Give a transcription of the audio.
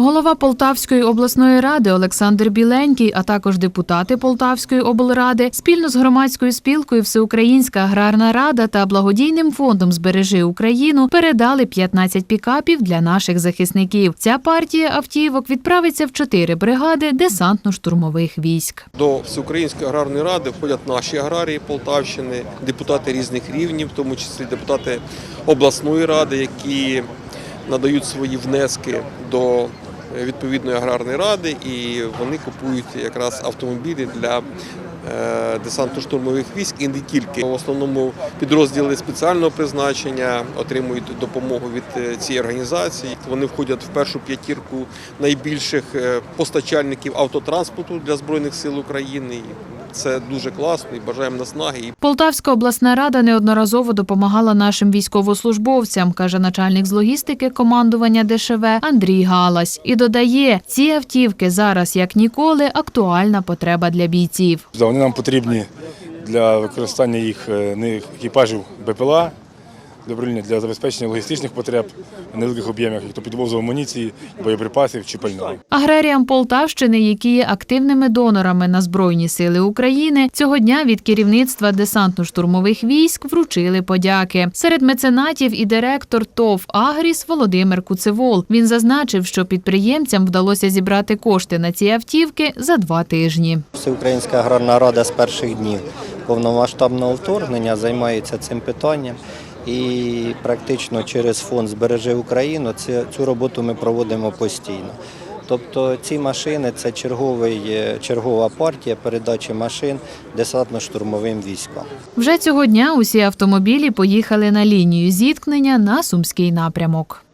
Голова Полтавської обласної ради Олександр Біленький, а також депутати Полтавської облради спільно з громадською спілкою Всеукраїнська аграрна рада та благодійним фондом Збережи Україну передали 15 пікапів для наших захисників. Ця партія автівок відправиться в чотири бригади десантно-штурмових військ. До Всеукраїнської аграрної ради входять наші аграрії Полтавщини, депутати різних рівнів, в тому числі депутати обласної ради, які надають свої внески до відповідної аграрної ради, і вони купують якраз автомобілі для е, десантно-штурмових військ і не тільки. В основному підрозділи спеціального призначення отримують допомогу від е, цієї організації. Вони входять в першу п'ятірку найбільших е, постачальників автотранспорту для Збройних сил України. Це дуже класно і бажаємо наснаги. Полтавська обласна рада неодноразово допомагала нашим військовослужбовцям, каже начальник з логістики командування ДШВ Андрій Галась. І додає, ці автівки зараз як ніколи актуальна потреба для бійців. Вони нам потрібні для використання їх е, екіпажів БПЛА, добровільні для забезпечення логістичних потреб невеликих об'ємах, як то підвозу амуніції, боєприпасів чи пального. Аграріям Полтавщини, які є активними донорами на Збройні сили України, цього дня від керівництва десантно-штурмових військ вручили подяки. Серед меценатів і директор ТОВ Агріс Володимир Куцевол. Він зазначив, що підприємцям вдалося зібрати кошти на ці автівки за два тижні. Всеукраїнська аграрна рада з перших днів повномасштабного вторгнення займається цим питанням. І практично через фонд Збережи Україну цю роботу ми проводимо постійно. Тобто ці машини це черговий, е, чергова партія передачі машин десантно-штурмовим військам. Вже цього дня усі автомобілі поїхали на лінію зіткнення на сумський напрямок.